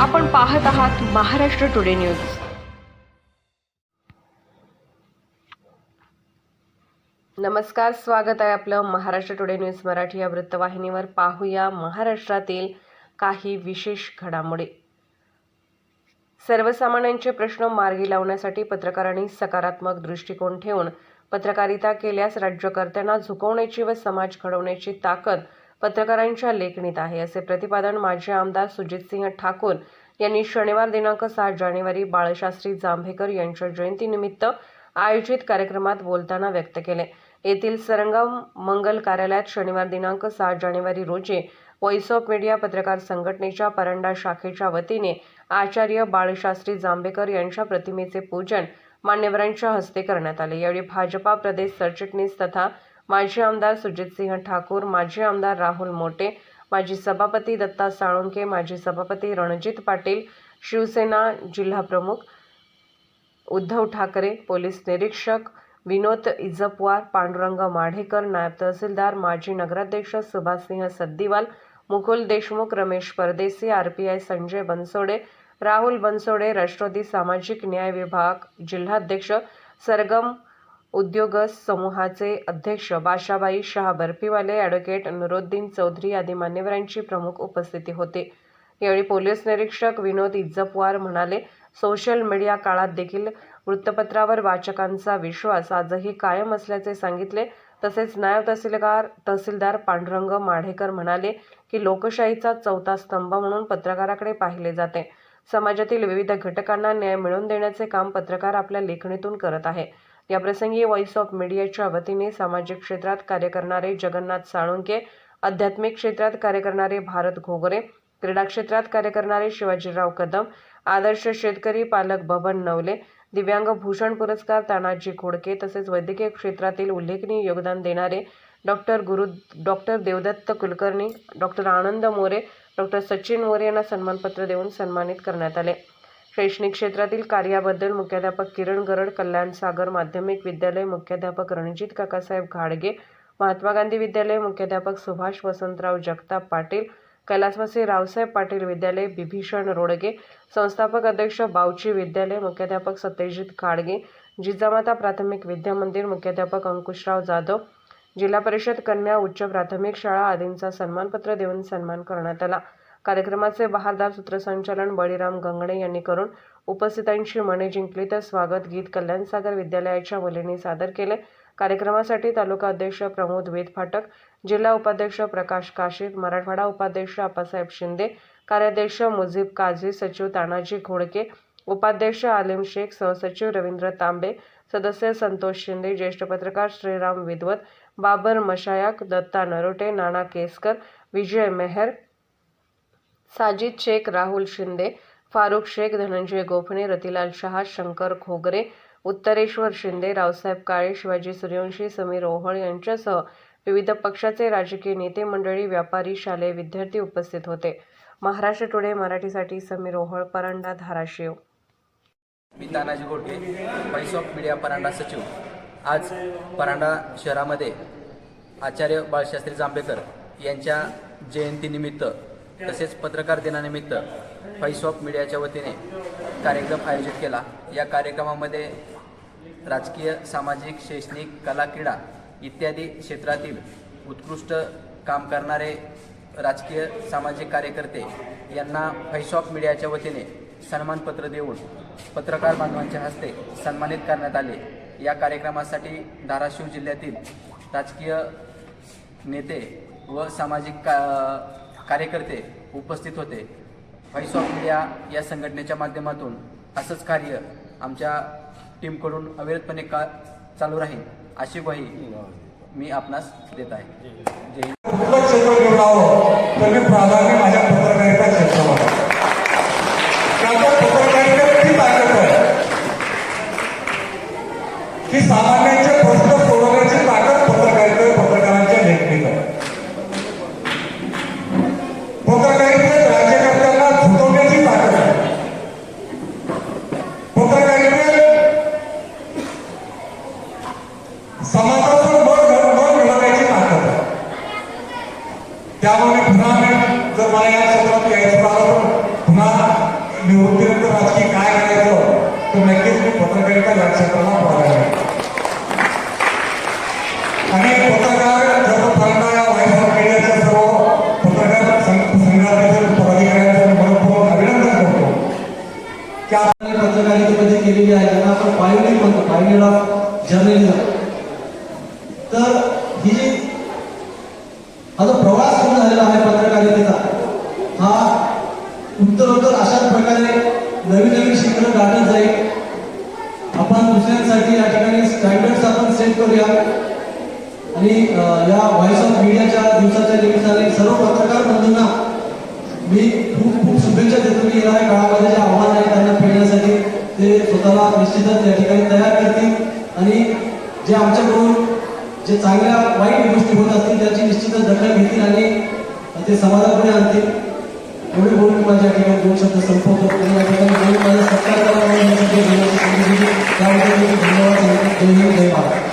आपण पाहत आहात महाराष्ट्र टुडे न्यूज. नमस्कार स्वागत आहे आपलं महाराष्ट्र टुडे न्यूज मराठी या वृत्तवाहिनीवर. पाहूया महाराष्ट्रातील काही विशेष घडामोडी. सर्वसामान्यांचे प्रश्न मार्गी लावण्यासाठी पत्रकारांनी सकारात्मक दृष्टिकोन ठेवून पत्रकारिता केल्यास राज्यकर्त्यांना झुकवण्याची व समाज घडवण्याची ताकद पत्रकारांच्या लेखणीत आहे. असे प्रतिपादन माजी आमदार सुजितसिंह ठाकूर यांनी शनिवार दिनांक सात जानेवारी बाळशास्त्री जांभेकर यांच्या जयंतीनिमित्त आयोजित कार्यक्रमात बोलताना व्यक्त केले. येथील सरंगम मंगल कार्यालयात शनिवार दिनांक सात जानेवारी रोजी व्हॉइस ऑफ मीडिया पत्रकार संघटनेच्या परंडा शाखेच्या वतीने आचार्य बाळशास्त्री जांभेकर यांच्या प्रतिमेचे पूजन मान्यवरांच्या हस्ते करण्यात आले. यावेळी भाजपा प्रदेश सरचिटणीस तथा माजी आमदार सुजितसिंह ठाकूर माजी आमदार राहुल मोटे माजी सभापती दत्ता साळुंके माजी सभापती रणजित पाटील शिवसेना जिल्हाप्रमुख उद्धव ठाकरे पोलीस निरीक्षक विनोद इजपवार पांडुरंग माढेकर नायब तहसीलदार माजी नगराध्यक्ष Subhashsingh Saddiwal Mukul Deshmukh Ramesh Pardeshi R P I Sanjay Bansode Rahul Bansode Rashtrawadi सामाजिक न्याय विभाग जिल्हाध्यक्ष सरगम उद्योग समूहाचे अध्यक्ष बाशाबाई शहा बर्फीवाले ॲडव्होकेट नुरुद्दीन चौधरी आदी मान्यवरांची प्रमुख उपस्थिती होती. यावेळी पोलीस निरीक्षक विनोद इज्जपवार म्हणाले सोशल मीडिया काळात देखील वृत्तपत्रावर वाचकांचा विश्वास आजही कायम असल्याचे सांगितले. तसेच नायब तहसीलदार तहसीलदार पांडुरंग माढेकर म्हणाले की लोकशाहीचा चौथा स्तंभ म्हणून पत्रकाराकडे पाहिले जाते. समाजातील विविध घटकांना न्याय मिळवून देण्याचे काम पत्रकार आपल्या लेखणीतून करत आहे. याप्रसंगी व्हॉइस ऑफ मीडियाच्या वतीने सामाजिक क्षेत्रात कार्य करणारे जगन्नाथ साळुंके आध्यात्मिक क्षेत्रात कार्य करणारे भारत घोगरे क्रीडा क्षेत्रात कार्य करणारे शिवाजीराव कदम आदर्श शेतकरी पालक बबन नवले दिव्यांग भूषण पुरस्कार तानाजी घोडके तसेच वैद्यकीय क्षेत्रातील उल्लेखनीय योगदान देणारे doctor Guru doctor Devdatta Kulkarni doctor Anand More doctor Sachin More यांना सन्मानपत्र देऊन सन्मानित करण्यात आले. शैक्षणिक क्षेत्रातील कार्याबद्दल मुख्याध्यापक किरण गरड कल्याण सागर माध्यमिक विद्यालय मुख्याध्यापक रणजित काकासाहेब घाडगे महात्मा गांधी विद्यालय मुख्याध्यापक सुभाष वसंतराव जगताप पाटील कैलासवासी रावसाहेब पाटील विद्यालय बिभीषण रोडगे संस्थापक अध्यक्ष बावची विद्यालय मुख्याध्यापक सत्यजित खाडगे जिजामाता प्राथमिक विद्यामंदिर मुख्याध्यापक अंकुशराव जाधव जिल्हा परिषद कन्या उच्च प्राथमिक शाळा आदींचा सन्मानपत्र देऊन सन्मान करण्यात आला. कार्यक्रमाचे बहारदार सूत्रसंचालन बळीराम गंगणे यांनी करून उपस्थितांची मने जिंकली तर स्वागत गीत कल्याणसागर विद्यालयाच्या मुलींनी सादर केले. कार्यक्रमासाठी तालुका अध्यक्ष प्रमोद वेद फाटक जिल्हा उपाध्यक्ष प्रकाश काशीद मराठवाडा उपाध्यक्ष आप्पासाहेब शिंदे कार्याध्यक्ष मुजीब काझी सचिव तानाजी घोडके उपाध्यक्ष आलिम शेख सहसचिव रवींद्र तांबे सदस्य संतोष शिंदे ज्येष्ठ पत्रकार श्रीराम विद्वत बाबर मशायाक दत्ता नरोटे नाना केसकर विजय मेहर साजिद शेख राहुल शिंदे फारुख शेख धनंजय गोफणे रतिलाल शहा शंकर खोगरे उत्तरेश्वर शिंदे रावसाहेब काळे शिवाजी सूर्यवंशी समीर ओहळ यांच्यासह विविध पक्षाचे राजकीय नेते मंडळी व्यापारी शालेय विद्यार्थी उपस्थित होते. महाराष्ट्र टुडे मराठीसाठी समीर ओहळ परांडा धाराशिव. मी Tanaji Gote voice of media Paranda सचिव. आज परांडा शहरामध्ये आचार्य बाळशास्त्री जांभेकर यांच्या जयंतीनिमित्त तसेच पत्रकार दिनानिमित्त व्हॉइस ऑफ मीडियाच्या वतीने कार्यक्रम आयोजित केला. या कार्यक्रमामध्ये राजकीय सामाजिक शैक्षणिक कला क्रीडा इत्यादी क्षेत्रातील उत्कृष्ट काम करणारे राजकीय सामाजिक कार्यकर्ते यांना व्हॉइस ऑफ मीडियाच्या वतीने सन्मानपत्र देऊन पत्रकार बांधवांच्या हस्ते सन्मानित करण्यात आले. या कार्यक्रमासाठी धाराशिव जिल्ह्यातील राजकीय नेते व सामाजिक का कार्यकर्ते उपस्थित होते. व्हॉइस ऑफ इंडिया या संघटनेच्या माध्यमातून असंच कार्य आमच्या टीमकडून अविरतपणे का चालू राहील अशी ग्वाही मी आपणास देत आहे. जय ही सामान्यांचे प्रश्न सोडवण्याची ताकद पत्रकारिता पत्रकारांच्या नेमणीत आहे पत्रकारितेत राज्यकर्त्यांना झुकवण्याची ताकद आहे. पत्रकारितेत समाजातून बळ बळ मिळवण्याची ताकद आहे. त्यामुळे पुन्हा जर मला या क्षेत्रात यायचं झालं पुन्हा निवृत्तीनंतर राजकीय काय करायचं तर नक्कीच मी पत्रकारिता या क्षेत्राला बघायला पत्रकारितेमध्ये केलेली आहे. ज्यांना आपण पायोनियर म्हणतो पायोनियर ऑफ जर्नलिझम तर ही जी हा जो प्रवास सुरू झालेला आहे पत्रकारितेचा हा उत्तरोत्तर अशाच प्रकारे नवीन नवीन शिखरं गाठत जाईल. आपण दुसऱ्यांसाठी या ठिकाणी स्टँडर्ड्स आपण सेट करूया. आणि या व्हॉइस ऑफ मीडियाच्या दिवसाच्या निमित्ताने सर्व पत्रकार बंधूंना मी खूप खूप शुभेच्छा देतो की येणाऱ्या काळामध्ये जे आव्हान आहे त्यांना फेडण्यासाठी ते स्वतःला निश्चितच या ठिकाणी तयार करतील. आणि जे आमच्याकडून जे चांगल्या वाईट गोष्टी होत असतील त्याची निश्चितच दखल घेतील आणि ते समाजापुढे आणतील. एवढे बोलून मी माझ्या ठिकाणी दोन शब्द संपवतो. आणि या ठिकाणी बोलून माझा सत्कार करावा धन्यवाद. सांगतो जय हिंद जय भारत.